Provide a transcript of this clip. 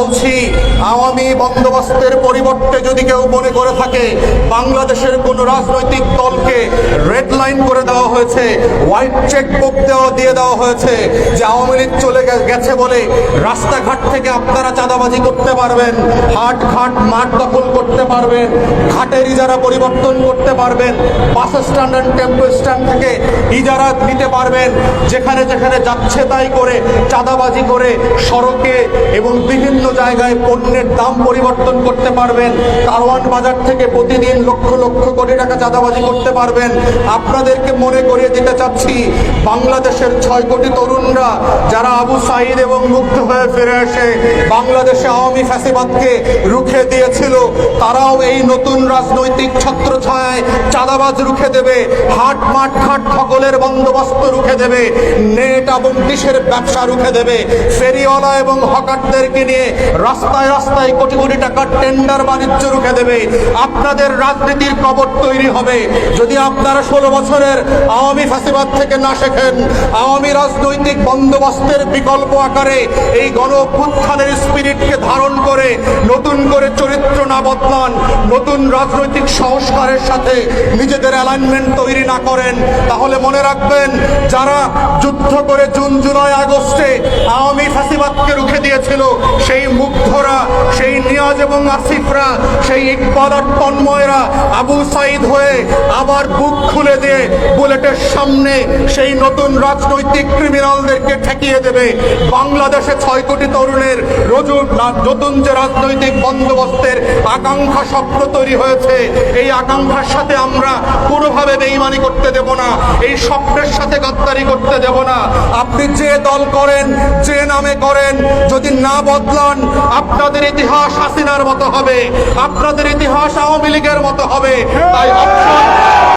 বলছি, আওয়ামী বন্দোবস্তের পরিবর্তে যদি কেউ মনে করে থাকে, বাংলাদেশের কোন রাজনৈতিক দলকে রেড লাইন করে দেওয়া হয়েছে। হোয়াইট চেক বুক দিয়ে দেওয়া হয়েছে। যে আওয়ামী লীগ চলে গেছে বলে রাস্তাঘাট থেকে আপনারা চাঁদাবাজি করতে পারবেন হাট ঘাট মাঠ দখল করতে পারবেন, ঘাটের ইজারা পরিবর্তন করতে পারবেন, bus stand and tempo stand থেকে ইজারা নিতে পারবেন, যেখানে যেখানে যাচ্ছে তাই করে, চাঁদাবাজি করে, সড়কে এবং বিভিন্ন জায়গায় পণ্যের দাম পরিবর্তন করতে পারবেন কারওয়ান বাজার থেকে প্রতিদিন লক্ষ লক্ষ কোটি টাকা চাঁদাবাজি করতে পারবেন। আপনাদেরকে মনে করিয়ে দিতে চাচ্ছি। বাংলাদেশের ছয় কোটি তরুণরা, যারা আবু সাইদ এবং মুগ্ধ হয়ে ফিরে আসে বাংলাদেশে আওয়ামী ফ্যাসিবাদকে রুখে তারাও এই নতুন রাজনৈতিক ছত্রছায়ায় চাঁদাবাজ রুখে দেবে, হাট মাঠ ঘাট সকলের বন্দোবস্ত রুখে দেবে, নেট এবং ডিশের ব্যবসা রুখে দেবে, ফেরিওয়ালা এবং হকারদেরকে নিয়ে রাস্তায় রাস্তায় কোটি কোটি টাকার টেন্ডার বাণিজ্য রুখে দেবে। আপনাদের রাজনীতির কবর তৈরি হবে। যদি আপনারা ষোলো বছরের আওয়ামী ফাঁসিবাদ থেকে না শেখেন, আওয়ামী রাজনৈতিক বন্দোবস্তের বিকল্প আকারে এই গণ স্পিরিটকে ধারণ করে, নতুন করে চরিত্র না বদলান নতুন রাজনৈতিক সংস্কারের সাথে নিজেদের অ্যালাইনমেন্ট তৈরি না করেন, তাহলে মনে রাখবেন যারা যুদ্ধ করে জুন, জুলাই, আগস্টে আওয়ামী ফাঁসিবাদকে রুখে দিয়েছিল, সেই মুগ্ধরা এবং আসিফরা, সেই তন্ময়রা আবু সাইদ হয়ে আবার বুক খুলে দিয়ে বুলেটের সামনে সেই নতুন রাজনৈতিক ক্রিমিনালদেরকে ঠেকিয়ে দেবে। বাংলাদেশে ছয় কোটি তরুণের রজু নতুন যে রাজনৈতিক বন্দোবস্তের আকাঙ্ক্ষা স্বপ্ন তৈরি হয়েছে, এই আকাঙ্ক্ষার সাথে আমরা কোনোভাবে বেইমানি করতে দেব না, এই স্বপ্নের সাথে গাদ্দারি করতে দেব না। আপনি যে দল করেন, যে নামে করেন, যদি না বদলান, আপনাদের ইতিহাস মতো হবে আপনাদের ইতিহাস আওয়ামী লীগের মতো হবে। তাই